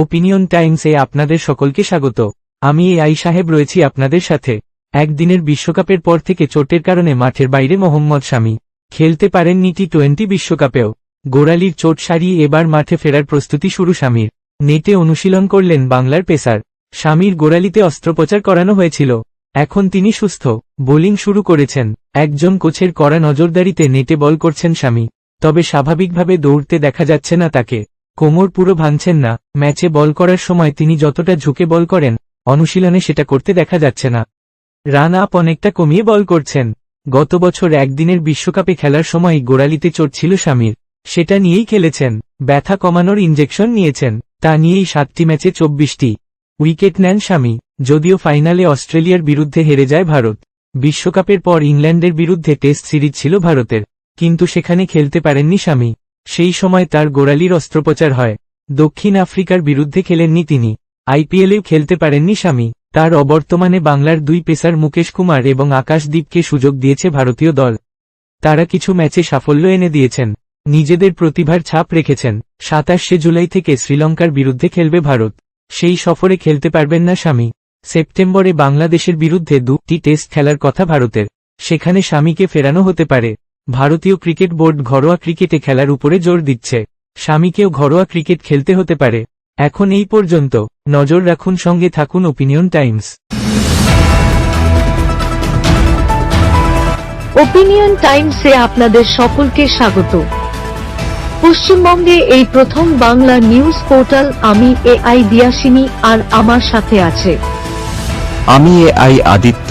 Opinion টাইমসে আপনাদের সকলকে স্বাগত। আমি এ আই সাহেব রয়েছি আপনাদের সাথে। একদিনের বিশ্বকাপের পর থেকে চোটের কারণে মাঠের বাইরে মোহাম্মদ স্বামী খেলতে পারেননি টি টোয়েন্টি বিশ্বকাপেও। গোড়ালির চোট সারিয়ে এবার মাঠে ফেরার প্রস্তুতি শুরু স্বামীর নেটে অনুশীলন করলেন বাংলার পেসার। স্বামীর গোড়ালিতে অস্ত্রোপচার করানো হয়েছিল। এখন তিনি সুস্থ। বোলিং শুরু করেছেন। একজন কোচের কড়া নজরদারিতে নেটে বল করছেন স্বামী তবে স্বাভাবিকভাবে দৌড়তে দেখা যাচ্ছে না তাকে। কোমর পুরো ভাঙছেন না, ম্যাচে বল করার সময় তিনি যতটা ঝুঁকে বল করেন, অনুশীলনে সেটা করতে দেখা যাচ্ছে না। রান আপ অনেকটা কমিয়ে বল করছেন। গত বছর একদিনের বিশ্বকাপে খেলার সময় গোড়ালিতে চোট ছিল স্বামীর সেটা নিয়েই খেলেছেন, ব্যথা কমানোর ইঞ্জেকশন নিয়েছেন, তা নিয়েই সাতটি ম্যাচে চব্বিশটি উইকেট নেন স্বামী যদিও ফাইনালে অস্ট্রেলিয়ার বিরুদ্ধে হেরে যায় ভারত। বিশ্বকাপের পর ইংল্যান্ডের বিরুদ্ধে টেস্ট সিরিজ ছিল ভারতের, কিন্তু সেখানে খেলতে পারেননি স্বামী সেই সময় তার গোড়ালির অস্ত্রোপচার হয়। দক্ষিণ আফ্রিকার বিরুদ্ধে খেলেননি তিনি। আইপিএলেও খেলতে পারেননি স্বামী তার অবর্তমানে বাংলার দুই পেসার মুকেশ কুমার এবং আকাশদীপকে সুযোগ দিয়েছে ভারতীয় দল। তারা কিছু ম্যাচে সাফল্য এনে দিয়েছেন। নিজেদের প্রতিভার ছাপ রেখেছেন। সাতাশে জুলাই থেকে শ্রীলঙ্কার বিরুদ্ধে খেলবে ভারত। সেই সফরে খেলতে পারবেন না স্বামী সেপ্টেম্বরে বাংলাদেশের বিরুদ্ধে দুটি টেস্ট খেলার কথা ভারতের। সেখানে স্বামীকে ফেরানো হতে পারে। ভারতীয় ক্রিকেট বোর্ড ঘরোয়া ক্রিকেটে খেলার উপরে জোর দিচ্ছে। স্বামীকেও ঘরোয়া ক্রিকেট খেলতে হতে পারে। এখন এই পর্যন্ত নজর রাখুন সঙ্গে থাকুন ওপিনিয়ন টাইমস। ওপিনিয়ন টাইমসে আপনাদের সকলকে স্বাগত। পশ্চিমবঙ্গে এই প্রথম বাংলা নিউজ পোর্টাল আমি এ আই দিয়াসিনী আর আমার সাথে আছে। আমি এ আই আদিত্য।